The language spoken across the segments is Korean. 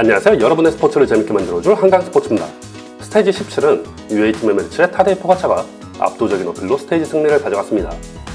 안녕하세요. 여러분의 스포츠를 재밌게 만들어줄 한강 스포츠입니다. 스테이지 17은 UA팀의 매치의 타데이 포가차가 압도적인 어필로 스테이지 승리를 가져갔습니다.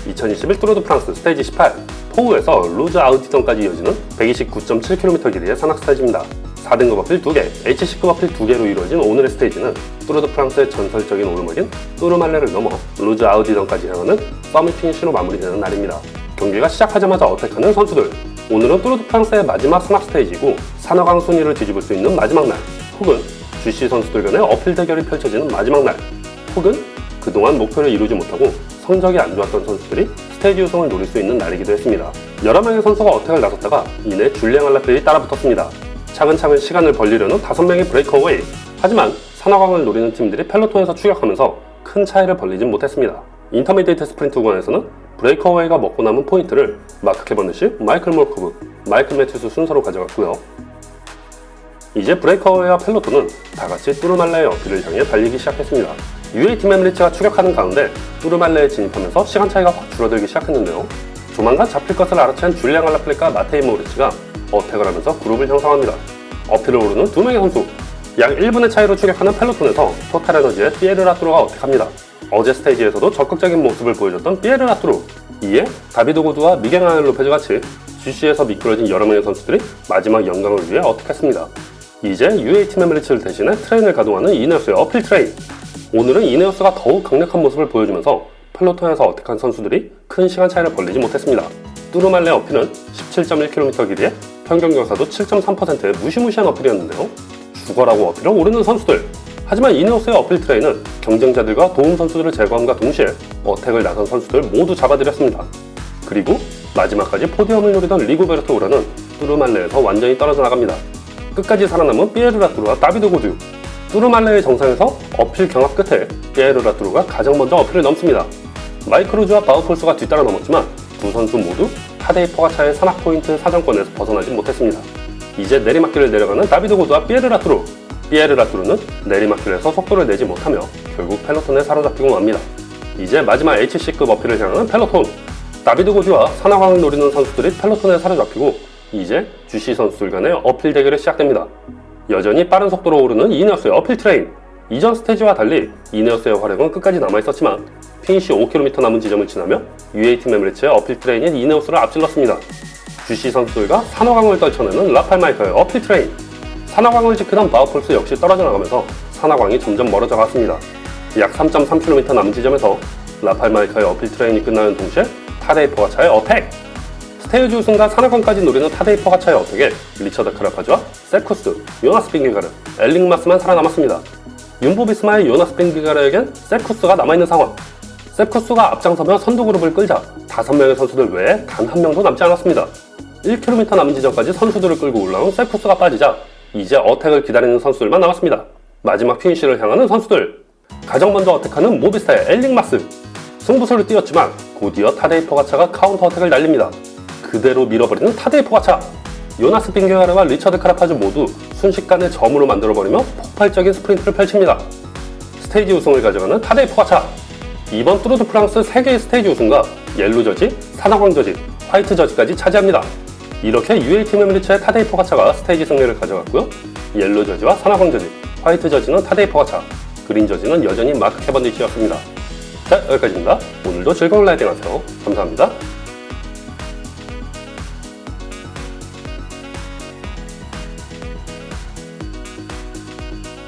2021 뚜르드 프랑스 스테이지 18 포우에서 루즈 아우디전까지 이어지는 129.7km 길이의 산악 스테이지입니다. 4등급 어필 2개, HC급 어필 2개로 이루어진 오늘의 스테이지는 뚜르드 프랑스의 전설적인 오르막인 뚜르말레를 넘어 루즈 아우디전까지 향하는 서밋 피니쉬로 마무리되는 날입니다. 경기가 시작하자마자 어택하는 선수들. 오늘은 뚜르드 프랑스의 마지막 산악 스테이지고 산악왕 순위를 뒤집을 수 있는 마지막 날, 혹은 GC 선수들 간의 어필 대결이 펼쳐지는 마지막 날, 혹은 그동안 목표를 이루지 못하고 성적이 안 좋았던 선수들이 스테이지 우승을 노릴 수 있는 날이기도 했습니다. 여러 명의 선수가 어택을 나섰다가 이내 줄리앙 알라펠이 따라붙었습니다. 차근차근 시간을 벌리려는 다섯 명의 브레이크어웨이. 하지만 산악왕을 노리는 팀들이 펠로톤에서 추격하면서 큰 차이를 벌리진 못했습니다. 인터미디에이트 스프린트 구간에서는 브레이크어웨이가 먹고 남은 포인트를 마크 캐버니시, 마이클 몰코브, 마이클 매튜스 순서로 가져갔고요. 이제 브레이커웨이와 펠로톤은 다같이 뚜르말레의 어필을 향해 달리기 시작했습니다. UA팀 엠리츠가 추격하는 가운데 뚜르말레에 진입하면서 시간 차이가 확 줄어들기 시작했는데요. 조만간 잡힐 것을 알아챈 줄리앙 알라플리카 마테이 모리치가 어택을 하면서 그룹을 형성합니다. 어필을 오르는 두 명의 선수, 약 1분의 차이로 추격하는 펠로톤에서 토탈 에너지의 피에르 라뚜로가 어택합니다. 어제 스테이지에서도 적극적인 모습을 보여줬던 피에르 라뚜로, 이에 다비도 고두와 미겔 아넬 로페즈 같이 GC에서 미끄러진 여러 명의 선수들이 마지막 영광을 위해 어택했습니다. 이제 UA팀 엠리츠를 대신해 트레인을 가동하는 이네오스의 어필 트레인. 오늘은 이네오스가 더욱 강력한 모습을 보여주면서 펠로톤에서 어택한 선수들이 큰 시간 차이를 벌리지 못했습니다. 뚜르말레 어필은 17.1km 길이에 평균 경사도 7.3%의 무시무시한 어필이었는데요. 죽어라고 어필을 오르는 선수들. 하지만 이네오스의 어필 트레인은 경쟁자들과 도움 선수들을 제거함과 동시에 어택을 나선 선수들 모두 잡아들였습니다. 그리고 마지막까지 포디엄을 노리던 리고베르토 우라는 뚜르말레에서 완전히 떨어져 나갑니다. 끝까지 살아남은 피에르 라뚜루와 다비드 고듀. 뚜르말레의 정상에서 어필 경합 끝에 피에르 라뚜루가 가장 먼저 어필을 넘습니다. 마이크루즈와 바우폴스가 뒤따라 넘었지만 두 선수 모두 타데이 포가차의 산악 포인트 사정권에서 벗어나지 못했습니다. 이제 내리막길을 내려가는 다비드 고드와 피에르 라뚜루. 피에르 라뚜루는 내리막길에서 속도를 내지 못하며 결국 펠로톤에 사로잡히고 맙니다. 이제 마지막 HC급 어필을 향하는 펠로톤. 다비드 고드와 산악왕을 노리는 선수들이 펠로톤에 사로잡히고 이제 주시 선수들 간의 어필 대결이 시작됩니다. 여전히 빠른 속도로 오르는 이네어스의 어필 트레인. 이전 스테이지와 달리 이네어스의 활약은 끝까지 남아있었지만 피니시 5km 남은 지점을 지나며 UA팀 엠리츠의 어필 트레인인 이네오스를 앞질렀습니다. 주시 선수들과 산화광을 떨쳐내는 라팔 마이커의 어필 트레인. 산화광을 지키던 바우폴스 역시 떨어져 나가면서 산화광이 점점 멀어져 갔습니다. 약 3.3km 남은 지점에서 라팔 마이커의 어필 트레인이 끝나는 동시에 타데이 포가차의 어택! 스테이지 우승과 산악권까지 노리는 타데이 포가차의 어택에 리처드 카라파즈와 세쿠스, 요나스 빙기가르, 엘링마스만 살아남았습니다. 윤보 비스마의 요나스 빙기가르에겐 세쿠스가 남아있는 상황. 세쿠스가 앞장서며 선두 그룹을 끌자 다섯 명의 선수들 외에 단 한 명도 남지 않았습니다. 1km 남은 지점까지 선수들을 끌고 올라온 세쿠스가 빠지자 이제 어택을 기다리는 선수들만 남았습니다. 마지막 피니쉬를 향하는 선수들. 가장 먼저 어택하는 모비스타의 엘링마스. 승부수를 띄웠지만 곧이어 타데이 포가차가 카운터 어택을 날립니다. 그대로 밀어버리는 타데이 포가차. 요나스 빙게가르와 리처드 카라파즈 모두 순식간에 점으로 만들어버리며 폭발적인 스프린트를 펼칩니다. 스테이지 우승을 가져가는 타데이 포가차. 이번 뚜르드 프랑스 3개의 스테이지 우승과 옐로 저지, 산악왕 저지, 화이트 저지까지 차지합니다. 이렇게 UA팀 엠리츠의 타데이 포가차가 스테이지 승리를 가져갔고요. 옐로 저지와 산악왕 저지, 화이트 저지는 타데이 포가차, 그린 저지는 여전히 마크 캐번디시였습니다. 자, 여기까지입니다. 오늘도 즐거운 라이딩 하세요. 감사합니다.